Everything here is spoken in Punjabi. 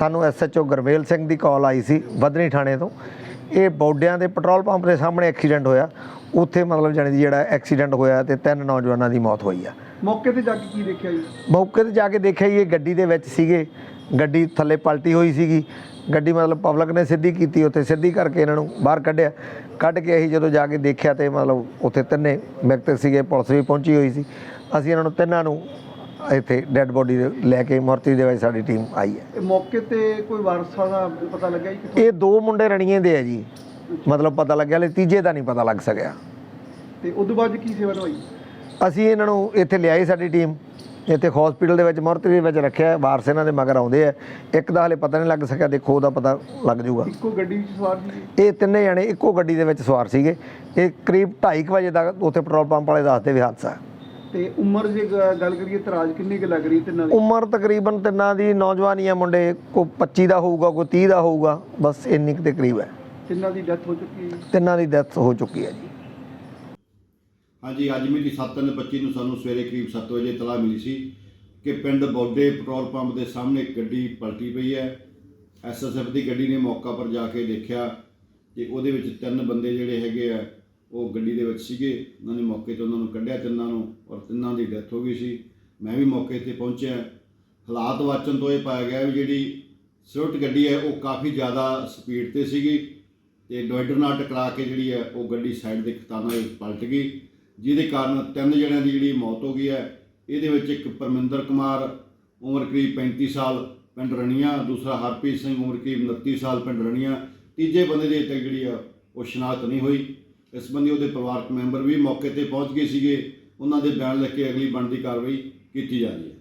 ਸਾਨੂੰ ਐਸਐਚਓ ਗੁਰਵੇਲ ਸਿੰਘ ਦੀ ਕਾਲ ਆਈ ਸੀ ਬਦਨੀ ਥਾਣੇ ਤੋਂ। ਇਹ ਬੌਡਿਆਂ ਦੇ ਪੈਟਰੋਲ ਪੰਪ ਦੇ ਸਾਹਮਣੇ ਐਕਸੀਡੈਂਟ ਹੋਇਆ। ਉੱਥੇ ਮਤਲਬ ਜਾਣੀ ਦੀ ਜਿਹੜਾ ਐਕਸੀਡੈਂਟ ਹੋਇਆ ਤੇ ਤਿੰਨ ਨੌਜਵਾਨਾਂ ਦੀ ਮੌਤ ਹੋਈ ਆ। ਮੌਕੇ ਤੇ ਜਾ ਕੇ ਕੀ ਦੇਖਿਆ ਜੀ? ਮੌਕੇ ਤੇ ਜਾ ਕੇ ਦੇਖਿਆ ਜੀ ਇਹ ਗੱਡੀ ਦੇ ਵਿੱਚ ਸੀਗੇ। ਗੱਡੀ ਥੱਲੇ ਪਲਟੀ ਹੋਈ ਸੀਗੀ। ਗੱਡੀ ਮਤਲਬ ਪਬਲਿਕ ਨੇ ਸਿੱਧੀ ਕੀਤੀ ਉੱਥੇ ਸਿੱਧੀ ਕਰਕੇ ਇਹਨਾਂ ਨੂੰ ਬਾਹਰ ਕੱਢਿਆ। ਕੱਢ ਕੇ ਅਸੀਂ ਜਦੋਂ ਜਾ ਕੇ ਦੇਖਿਆ ਤੇ ਮਤਲਬ ਉੱਥੇ ਤਿੰਨੇ ਵਿਅਕਤੀ ਸੀਗੇ ਪੁਲਿਸ ਵੀ ਪਹੁੰਚੀ ਹੋਈ ਸੀ। ਅਸੀਂ ਇਹਨਾਂ ਨੂੰ ਤਿੰਨਾਂ ਨੂੰ ਇੱਥੇ ਡੈੱਡ ਬੋਡੀ ਲੈ ਕੇ ਮੂਰਤੀ ਦੇ ਵਿੱਚ ਸਾਡੀ ਟੀਮ ਆਈ ਹੈ। ਇਹ ਮੌਕੇ ਤੇ ਕੋਈ ਵਾਰਸਾਂ ਦਾ ਪਤਾ ਲੱਗਿਆ ਜੀ ਕਿੱਥੋਂ? ਇਹ ਦੋ ਮੁੰਡੇ ਰਣੀਏ ਦੇ ਆ ਜੀ। ਮਤਲਬ ਪਤਾ ਲੱਗਿਆ ਲੈ ਤੀਜੇ ਦਾ ਨਹੀਂ ਪਤਾ ਲੱਗ ਸਕਿਆ। ਤੇ ਉਦੋਂ ਬਾਅਦ ਕੀ ਸੇਵਾ ਹੋਈ ਅਸੀਂ ਇਹਨਾਂ ਨੂੰ ਇੱਥੇ ਲਿਆਈ ਸਾਡੀ ਟੀਮ ਇੱਥੇ ਹਸਪੀਟਲ ਦੇ ਵਿੱਚ ਮੂਰਤੀ ਦੇ ਵਿੱਚ ਰੱਖਿਆ ਵਾਰਸ ਇਹਨਾਂ ਦੇ ਮਗਰ ਆਉਂਦੇ ਆ। ਇੱਕ ਦਾ ਹਲੇ ਪਤਾ ਨਹੀਂ ਲੱਗ ਸਕਿਆ ਦੇਖੋ ਉਹਦਾ ਪਤਾ ਲੱਗ ਜਾਊਗਾ। ਇੱਕੋ ਗੱਡੀ ਵਿੱਚ ਸਵਾਰ ਸੀ ਇਹ ਤਿੰਨੇ ਜਣੇ ਇੱਕੋ ਗੱਡੀ ਦੇ ਵਿੱਚ ਸਵਾਰ ਸੀਗੇ। ਇਹ ਕਰੀਬ 2:30 ਵਜੇ ਤੱਕ ਉੱਥੇ ਪੈਟਰੋਲ ਪੰਪ ਵਾਲੇ ਦੱਸਦੇ ਵੀ ਹਾਦਸਾ। ਤੇ ਉਮਰ ਜੇ ਗ- ਗੱਲ ਕਰੀਏ ਤਰਾਜ ਕਿੰਨੀ ਕੁ ਲੱਗ ਰਹੀ ਤੇ ਨਾਲ ਉਮਰ ਤਕਰੀਬਨ ਤਿੰਨਾਂ ਦੀ ਨੌਜਵਾਨੀ ਆ ਮੁੰਡੇ ਕੋਈ 25 ਦਾ ਹੋਊਗਾ ਕੋਈ 30 ਦਾ ਹੋਊਗਾ ਬਸ ਇੰਨੀ ਕੁ ਦੇ ਕਰੀਬ ਹੈ। ਤਿੰਨਾਂ ਦੀ ਡੈਥ ਹੋ ਚੁੱਕੀ ਹੈ ਤਿੰਨਾਂ ਦੀ ਡੈਥ ਹੋ ਚੁੱਕੀ ਹੈ ਜੀ। ਹਾਂਜੀ ਅੱਜ ਮਿਤੀ 7/25 ਨੂੰ ਸਾਨੂੰ ਸਵੇਰੇ ਕਰੀਬ 7 ਵਜੇ ਇਤਲਾਹ ਮਿਲੀ ਸੀ ਕਿ ਪਿੰਡ ਬੌਡੇ ਪੈਟਰੋਲ ਪੰਪ ਦੇ ਸਾਹਮਣੇ ਇੱਕ ਗੱਡੀ ਪਲਟੀ ਪਈ ਹੈ। ਐਸਐਸਐਫ ਦੀ ਗੱਡੀ ਨੇ ਮੌਕਾ ਪਰ ਜਾ ਕੇ ਦੇਖਿਆ ਕਿ ਉਹਦੇ ਵਿੱਚ ਤਿੰਨ ਬੰਦੇ ਜਿਹੜੇ ਹੈਗੇ ਆ ਉਹ ਗੱਡੀ ਦੇ ਵਿੱਚ ਸੀਗੇ। ਉਹਨਾਂ ਨੇ ਮੌਕੇ ਤੇ ਉਹਨਾਂ ਨੂੰ ਕੱਢਿਆ ਤਿੰਨਾਂ ਨੂੰ ਔਰ ਤਿੰਨਾਂ ਦੀ ਡੈਥ ਹੋ ਗਈ ਸੀ। ਮੈਂ ਵੀ ਮੌਕੇ ਤੇ ਪਹੁੰਚਿਆ। ਹਾਲਾਤ ਵਾਚਨ ਤੋਂ ਇਹ ਪਾਇਆ ਗਿਆ ਵੀ ਜਿਹੜੀ ਸਵਿਫਟ ਗੱਡੀ ਹੈ, ਉਹ ਕਾਫੀ ਜ਼ਿਆਦਾ ਸਪੀਡ ਤੇ ਸੀਗੀ ਤੇ ਡਿਵਾਈਡਰ ਨਾਲ ਟਕਰਾ ਕੇ ਜਿਹੜੀ ਹੈ, ਉਹ ਗੱਡੀ ਸਾਈਡ ਦੇ ਖਤਾਨਾਂ ਵਿੱਚ ਪਲਟ ਗਈ। ਜਿਹਦੇ ਕਾਰਨ ਤਿੰਨ ਜਣਿਆਂ ਦੀ ਜਿਹੜੀ ਮੌਤ ਹੋ ਗਈ ਹੈ। ਇਹਦੇ ਵਿੱਚ ਇੱਕ ਪਰਮਿੰਦਰ ਕੁਮਾਰ, ਉਮਰ ਕਰੀਬ 35 ਸਾਲ, ਪਿੰਡ ਰਣੀਆਂ। ਦੂਸਰਾ ਹਰਪ੍ਰੀਤ ਸਿੰਘ, ਉਮਰ ਕਰੀਬ 29 ਸਾਲ, ਪਿੰਡ ਰਣੀਆਂ। ਤੀਜੇ ਬੰਦੇ ਦੀ ਤੱਕ ਜਿਹੜੀ ਆ, ਉਹ ਸ਼ਨਾਖਤ ਨਹੀਂ ਹੋਈ। ਇਸ ਸੰਬੰਧੀ ਉਹਦੇ ਪਰਿਵਾਰਕ ਮੈਂਬਰ ਵੀ ਮੌਕੇ ਤੇ ਪਹੁੰਚ ਗਏ ਸੀਗੇ। ਉਹਨਾਂ ਦੇ ਬਿਆਨ ਲੈ ਕੇ ਅਗਲੀ ਬਣਦੀ ਕਾਰਵਾਈ ਕੀਤੀ ਜਾ ਰਹੀ ਹੈ।